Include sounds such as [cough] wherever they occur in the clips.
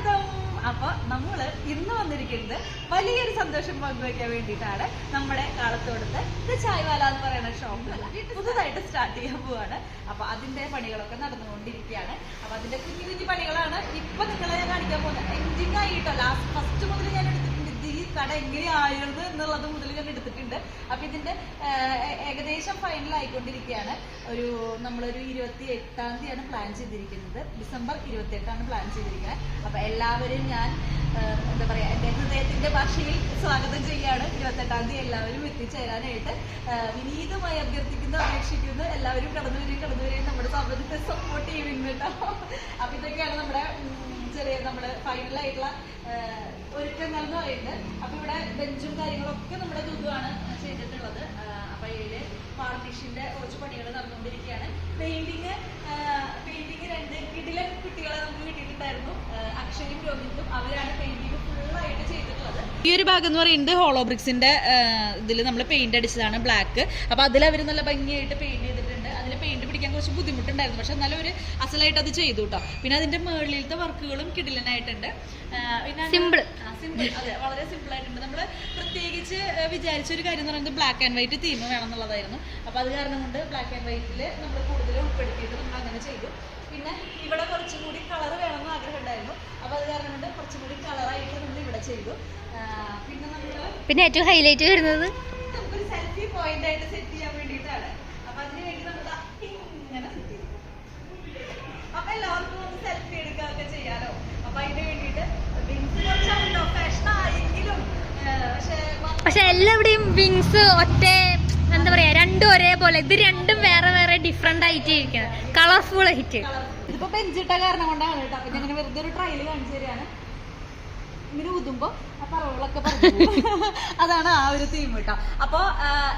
സ്വാഗതം. അപ്പൊ നമ്മൾ ഇന്ന് വന്നിരിക്കുന്നത് വലിയൊരു സന്തോഷം പങ്കുവയ്ക്കാൻ വേണ്ടിയിട്ടാണ് നമ്മുടെ കാലത്തോടത്ത് ഇത് ചായ്വാല എന്ന് പറയുന്ന ഷോപ്പ് പുതുതായിട്ട് സ്റ്റാർട്ട് ചെയ്യാൻ പോവാണ്. അപ്പൊ അതിന്റെ പണികളൊക്കെ നടന്നുകൊണ്ടിരിക്കുകയാണ്. അപ്പൊ അതിന്റെ കുഞ്ഞു കുഞ്ഞു പണികളാണ് ഇപ്പൊ നിങ്ങളെ ഞാൻ കാണിക്കാൻ പോകുന്നത്. എൻഡിങ് ആയിട്ടോ? ലാസ്റ്റ് ഫസ്റ്റ് മുതൽ ഞാൻ ഈ കട എങ്ങനെയായിരുന്നു എന്നുള്ളത് മുതൽ ഞാൻ എടുത്തിട്ടുണ്ട്. അപ്പൊ ഇതിന്റെ ഏകദേശം ഫൈനൽ ആയിക്കൊണ്ടിരിക്കുകയാണ്. ഒരു നമ്മളൊരു ഇരുപത്തി എട്ടാം തീയതിയാണ് പ്ലാൻ ചെയ്തിരിക്കുന്നത്. ഡിസംബർ ഇരുപത്തി എട്ടാണ് പ്ലാൻ ചെയ്തിരിക്കുന്നത്. അപ്പൊ എല്ലാവരും ഞാൻ എന്താ പറയാ എന്റെ ഹൃദയത്തിന്റെ ഭാഷയിൽ സ്വാഗതം ചെയ്യാണ് ഇരുപത്തെട്ടാം തീയതി എല്ലാവരും എത്തിച്ചേരാനായിട്ട് വിനീതമായി അഭ്യർത്ഥിക്കുന്നു അപേക്ഷിക്കുന്നു. എല്ലാവരും കടന്നു വരും കടന്നു വരും. നമ്മുടെ സംബന്ധത്തെ സപ്പോർട്ട് ചെയ്യുന്നുണ്ടോ അപ്പൊ ഇതൊക്കെയാണ് നമ്മുടെ ചെറിയ നമ്മുടെ ആ, ഒരുക്കങ്ങൾ എന്ന് പറയുന്നത് അപ്പൊ ഇവിടെ ബെഞ്ചും കാര്യങ്ങളൊക്കെ നമ്മുടെ ദുതുവാണ് ചെയ്തിട്ടുള്ളത്. അപ്പൊ ഇതിൽ പാർട്ടീഷന്റെ കുറച്ച് പണികൾ നടന്നുകൊണ്ടിരിക്കുകയാണ്. പെയിന്റിങ് പെയിന്റിങ് രണ്ട് കിടിലൻ കുട്ടികളെ നമുക്ക് കിട്ടിയിട്ടുണ്ടായിരുന്നു. അക്ഷയും രോഹിത്തും അവരാണ് പെയിന്റിങ് ഫുള്ളായിട്ട് ചെയ്തിട്ടുള്ളത്. ഈ ഒരു ഭാഗം എന്ന് പറയുന്നത് ഹോളോബ്രിക്സിന്റെ ഇതിൽ നമ്മൾ പെയിന്റ് അടിച്ചതാണ് ബ്ലാക്ക് അപ്പൊ അതിൽ അവർ നല്ല ഭംഗിയായിട്ട് പെയിന്റ് ചെയ്തിട്ടുണ്ട്. പെയിന്റ് പിടിക്കാൻ കുറച്ച് ബുദ്ധിമുട്ടുണ്ടായിരുന്നു. പക്ഷെ എന്നാലും ഒരു അസലായിട്ട് അത് ചെയ്തു കേട്ടോ പിന്നെ അതിന്റെ മേളിലത്തെ വർക്കുകളും കിടിലനായിട്ടുണ്ട്. പിന്നെ സിമ്പിൾ സിമ്പിൾ അതെ വളരെ സിമ്പിൾ ആയിട്ടുണ്ട്. നമ്മൾ പ്രത്യേകിച്ച് വിചാരിച്ച ഒരു കാര്യം എന്ന് പറയുന്നത് ബ്ലാക്ക് ആൻഡ് വൈറ്റ് തീം വേണം എന്നുള്ളതായിരുന്നു അപ്പൊ അത് കാരണം കൊണ്ട് ബ്ലാക്ക് ആൻഡ് വൈറ്റിൽ നമ്മൾ കൂടുതൽ ഉൾപ്പെടുത്തിയിട്ട് നമ്മൾ അങ്ങനെ ചെയ്തു. പിന്നെ ഇവിടെ കുറച്ചും കൂടി കളർ വേണമെന്ന് ആഗ്രഹം ഉണ്ടായിരുന്നു അപ്പൊ അത് കാരണം കൊണ്ട് കുറച്ചും കൂടി കളറായിട്ട് നമ്മൾ ഇവിടെ ചെയ്തു. പിന്നെ നമ്മൾ പിന്നെ ഏറ്റവും ഹൈലൈറ്റ് വരുന്നത്? നമുക്കൊരു സെൽഫി പോയിന്റ് ആയിട്ട് സെറ്റ് ചെയ്യാൻ വേണ്ടിയിട്ടാണ് അപ്പൊ അതിന് വേണ്ടി നമ്മൾ ദാ ഇങ്ങനെ സെറ്റ് ചെയ്തു അപ്പൊ എല്ലാവർക്കും ഒന്ന് സെൽഫി എടുക്കുകയൊക്കെ ചെയ്യാലോ അപ്പൊ അതിന് വേണ്ടിയിട്ട് വിങ്സ് കുറച്ച് ഔട്ട് ഓഫ് ഫാഷൻ ആയെങ്കിലും പക്ഷേ എല്ലാവിടെയും വിങ്സ് ഒറ്റ എന്താ പറയാ രണ്ടും ഒരേപോലെ. ഇത് രണ്ടും വേറെ വേറെ ഡിഫറെന്റ് ആയിട്ട് ഇരിക്കുന്നത് കളർഫുൾ ആയിട്ട്. ഇതിപ്പോ കാരണം കൊണ്ടാണ് അപ്പൊ ഞാൻ വെറുതെ ഒരു കാണിച്ചു [laughs] അതാണ് ആ ഒരു തീം കേട്ടോ. അപ്പൊ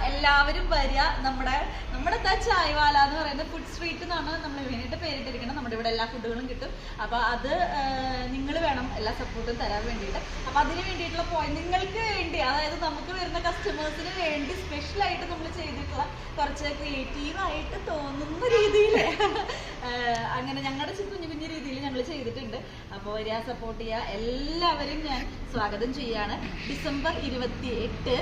എല്ലാവരും വരിക. നമ്മുടെ നമ്മുടെ എന്താ ചായവാല എന്ന് പറയുന്നത് ഫുഡ് സ്ട്രീറ്റ് എന്നാണ് നമ്മൾ മെയിനായിട്ട് പേരിട്ടിരിക്കുന്നത്. നമ്മുടെ ഇവിടെ എല്ലാ ഫുഡുകളും കിട്ടും. അപ്പൊ അത് നിങ്ങൾ എല്ലാ സപ്പോർട്ടും തരാൻ വേണ്ടിയിട്ട്. അപ്പൊ അതിന് വേണ്ടിയിട്ടുള്ള പോയിന്റ് നിങ്ങൾക്ക് വേണ്ടി അതായത് നമുക്ക് വരുന്ന കസ്റ്റമേഴ്സിന് വേണ്ടി സ്പെഷ്യൽ ആയിട്ട് നമ്മൾ ചെയ്തിട്ടുള്ള കുറച്ച് ക്രിയേറ്റീവ് ആയിട്ട് തോന്നുന്ന രീതിയിൽ [laughs] അങ്ങനെ ഞങ്ങളുടെ കുഞ്ഞു കുഞ്ഞു രീതിയിൽ ഞങ്ങൾ ചെയ്തിട്ടുണ്ട്. അപ്പോൾ വരിക സപ്പോർട്ട് ചെയ്യുക. എല്ലാവരും ഞാൻ സ്വാഗതം ചെയ്യാണ്. ഡിസംബർ ഇരുപത്തി എട്ട്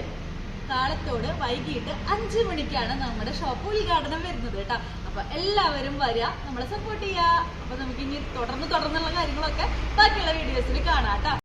കാലത്തോട് വൈകിട്ട് അഞ്ച് മണിക്കാണ് നമ്മുടെ ഷോപ്പ് ഉദ്ഘാടനം വരുന്നത് കേട്ടോ. അപ്പൊ എല്ലാവരും വരിക നമ്മളെ സപ്പോർട്ട് ചെയ്യുക. അപ്പൊ നമുക്ക് ഇനി തുടർന്ന് തുടർന്നുള്ള കാര്യങ്ങളൊക്കെ ബാക്കിയുള്ള വീഡിയോസിൽ കാണാം കേട്ടോ.